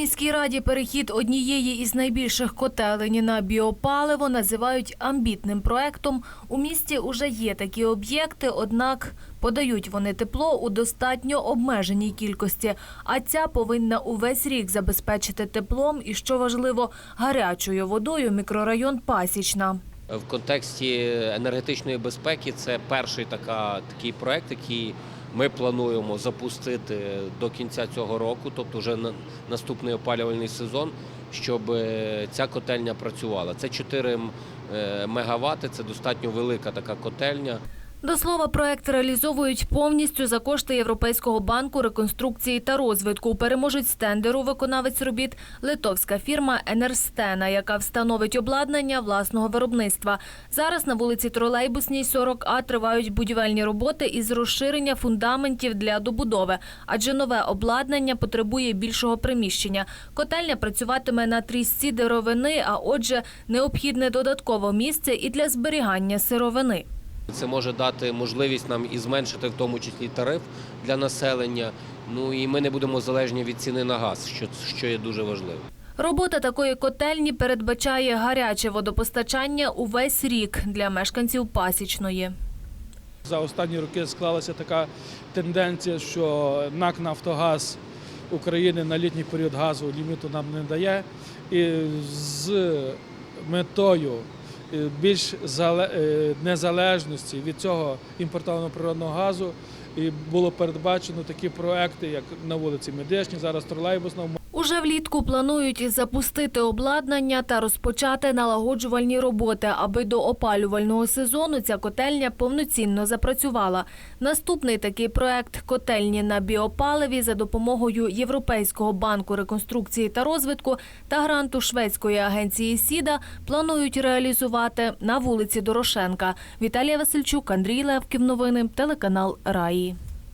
міській раді перехід однієї із найбільших котелень на біопаливо називають амбітним проектом. У місті уже є такі об'єкти, однак подають вони тепло у достатньо обмеженій кількості. А ця повинна увесь рік забезпечити теплом і, що важливо, гарячою водою мікрорайон Пасічна. В контексті енергетичної безпеки це перший така, такий проект, який ми плануємо запустити до кінця цього року, тобто вже на наступний опалювальний сезон, щоб е, ця котельня працювала. Це 4 е, мегавати, це достатньо велика така котельня. До слова, проект реалізовують повністю за кошти Європейського банку реконструкції та розвитку. Переможуть з тендеру виконавець робіт литовська фірма Енерстена, яка встановить обладнання власного виробництва. Зараз на вулиці Тролейбусній 40А тривають будівельні роботи із розширення фундаментів для добудови, адже нове обладнання потребує більшого приміщення. Котельня працюватиме на трісці деревини, а отже, необхідне додаткове місце і для зберігання сировини. Це може дати можливість нам і зменшити в тому числі тариф для населення. Ну і ми не будемо залежні від ціни на газ, що, що є дуже важливо. Робота такої котельні передбачає гаряче водопостачання увесь рік для мешканців Пасічної. За останні роки склалася така тенденція, що НАК Нафтогаз України на літній період газу ліміту нам не дає. І з метою більш зале- е, незалежності від цього імпортованого природного газу. І було передбачено такі проекти, як на вулиці Медичній, зараз тролейбусна Уже влітку планують запустити обладнання та розпочати налагоджувальні роботи, аби до опалювального сезону ця котельня повноцінно запрацювала. Наступний такий проект котельні на біопаливі за допомогою Європейського банку реконструкції та розвитку та гранту шведської агенції Сіда планують реалізувати на вулиці Дорошенка. Віталія Васильчук, Андрій Левків. Новини телеканал Раї.